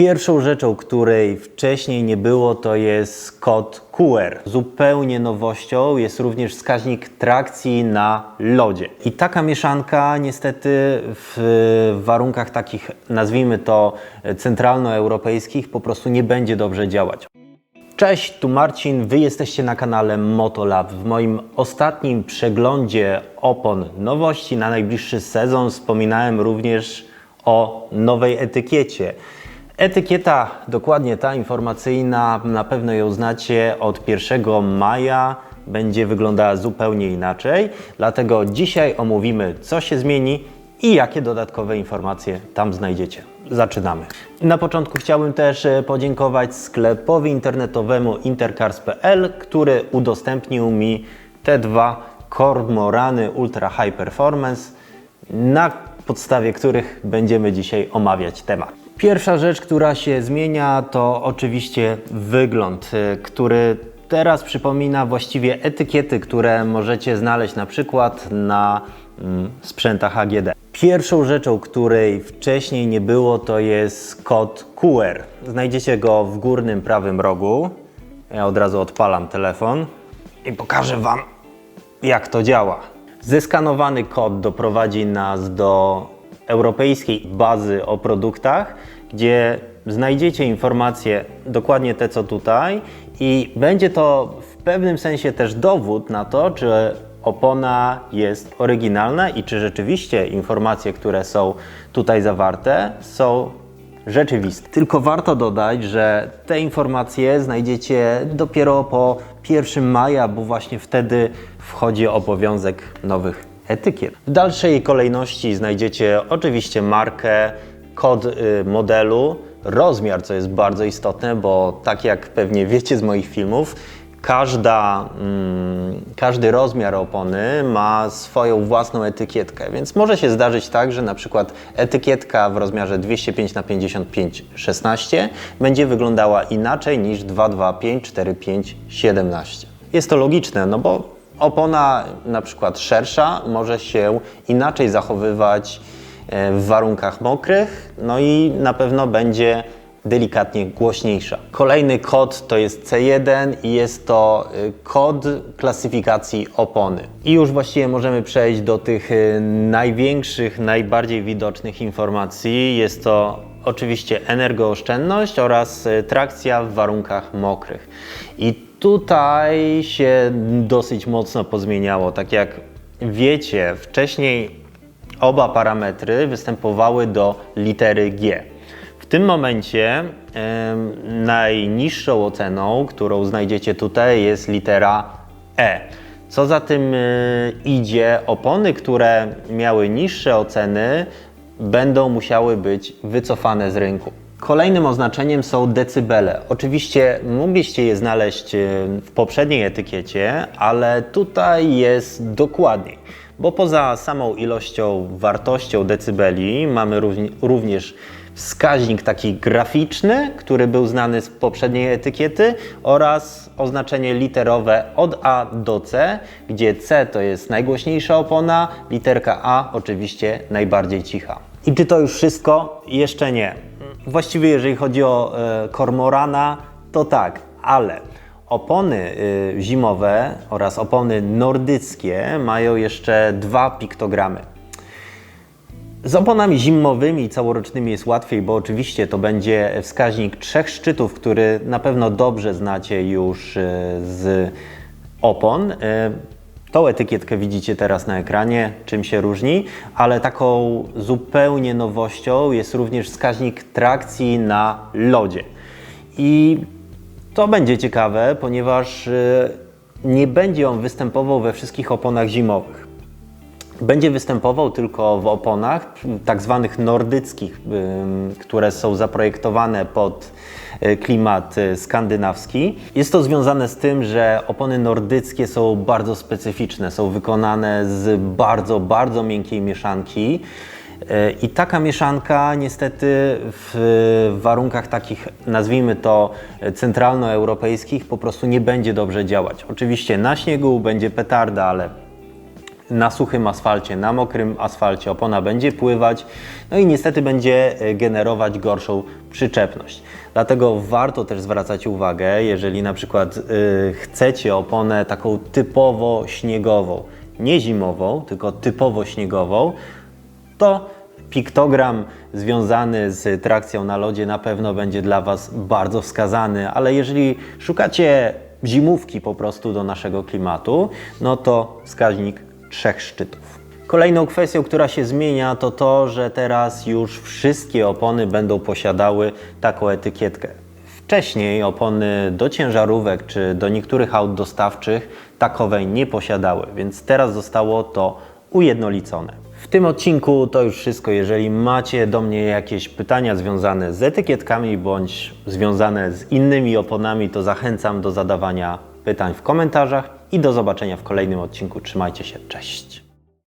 Pierwszą rzeczą, której wcześniej nie było, to jest kod QR. Zupełnie nowością jest również wskaźnik trakcji na lodzie. I taka mieszanka niestety w warunkach takich, nazwijmy to centralnoeuropejskich, po prostu nie będzie dobrze działać. Cześć, tu Marcin, Wy jesteście na kanale Motolab. W moim ostatnim przeglądzie opon nowości na najbliższy sezon wspominałem również o nowej etykiecie. Etykieta, dokładnie ta informacyjna, na pewno ją znacie, od 1 maja będzie wyglądała zupełnie inaczej. Dlatego dzisiaj omówimy, co się zmieni i jakie dodatkowe informacje tam znajdziecie. Zaczynamy. Na początku chciałbym też e, podziękować sklepowi internetowemu intercars.pl, który udostępnił mi te dwa kormorany Ultra High Performance, na podstawie których będziemy dzisiaj omawiać temat. Pierwsza rzecz, która się zmienia, to oczywiście wygląd, y, który teraz przypomina właściwie etykiety, które możecie znaleźć na przykład na mm, sprzętach AGD. Pierwszą rzeczą, której wcześniej nie było, to jest kod QR. Znajdziecie go w górnym prawym rogu. Ja od razu odpalam telefon i pokażę Wam, jak to działa. Zeskanowany kod doprowadzi nas do europejskiej bazy o produktach, gdzie znajdziecie informacje dokładnie te co tutaj i będzie to w pewnym sensie też dowód na to, czy opona jest oryginalna i czy rzeczywiście informacje, które są tutaj zawarte, są rzeczywiste. Tylko warto dodać, że te informacje znajdziecie dopiero po 1 maja, bo właśnie wtedy wchodzi obowiązek nowych etykiet. W dalszej kolejności znajdziecie oczywiście markę, kod y, modelu, rozmiar, co jest bardzo istotne, bo tak jak pewnie wiecie z moich filmów, każda, mm, każdy rozmiar opony ma swoją własną etykietkę, więc może się zdarzyć tak, że na przykład etykietka w rozmiarze 205 na 55 16 będzie wyglądała inaczej niż 225 45 17. Jest to logiczne, no bo opona na przykład szersza może się inaczej zachowywać e, w warunkach mokrych, no i na pewno będzie delikatnie głośniejsza. Kolejny kod to jest C1 i jest to e, kod klasyfikacji opony. I już właściwie możemy przejść do tych e, największych, najbardziej widocznych informacji. Jest to oczywiście energooszczędność oraz trakcja w warunkach mokrych. I tutaj się dosyć mocno pozmieniało. Tak jak wiecie, wcześniej oba parametry występowały do litery G. W tym momencie e, najniższą oceną, którą znajdziecie tutaj, jest litera E. Co za tym e, idzie, opony, które miały niższe oceny, będą musiały być wycofane z rynku. Kolejnym oznaczeniem są decybele. Oczywiście mogliście je znaleźć e, w poprzedniej etykiecie, ale tutaj jest dokładniej, bo poza samą ilością, wartością decybeli mamy również wskaźnik taki graficzny, który był znany z poprzedniej etykiety oraz oznaczenie literowe od A do C, gdzie C to jest najgłośniejsza opona, literka A oczywiście najbardziej cicha. I czy to już wszystko? Jeszcze nie. Właściwie jeżeli chodzi o e, kormorana, to tak, ale opony y, zimowe oraz opony nordyckie mają jeszcze dwa piktogramy. Z oponami zimowymi całorocznymi jest łatwiej, bo oczywiście to będzie wskaźnik trzech szczytów, który na pewno dobrze znacie już y, z opon. Tą etykietkę widzicie teraz na ekranie, czym się różni, ale taką zupełnie nowością jest również wskaźnik trakcji na lodzie. I to będzie ciekawe, ponieważ y, nie będzie on występował we wszystkich oponach zimowych. Będzie występował tylko w oponach tak zwanych nordyckich, które są zaprojektowane pod E, klimat e, skandynawski. Jest to związane z tym, że opony nordyckie są bardzo specyficzne, są wykonane z bardzo, bardzo miękkiej mieszanki. E, I taka mieszanka niestety w warunkach takich, nazwijmy to centralnoeuropejskich, po prostu nie będzie dobrze działać. Oczywiście na śniegu będzie petarda, ale na suchym asfalcie, na mokrym asfalcie opona będzie pływać, no i niestety będzie e, generować gorszą przyczepność. Dlatego warto też zwracać uwagę, jeżeli na przykład y, chcecie oponę taką typowo śniegową, nie zimową, tylko typowo śniegową, to piktogram związany z trakcją na lodzie na pewno będzie dla Was bardzo wskazany, ale jeżeli szukacie zimówki po prostu do naszego klimatu, no to wskaźnik trzech szczytów. Kolejną kwestią, która się zmienia, to to, że teraz już wszystkie opony będą posiadały taką etykietkę. Wcześniej opony do ciężarówek czy do niektórych aut dostawczych takowej nie posiadały, więc teraz zostało to ujednolicone. W tym odcinku to już wszystko. Jeżeli macie do mnie jakieś pytania związane z etykietkami bądź związane z innymi oponami, to zachęcam do zadawania pytań w komentarzach i do zobaczenia w kolejnym odcinku. Trzymajcie się, cześć!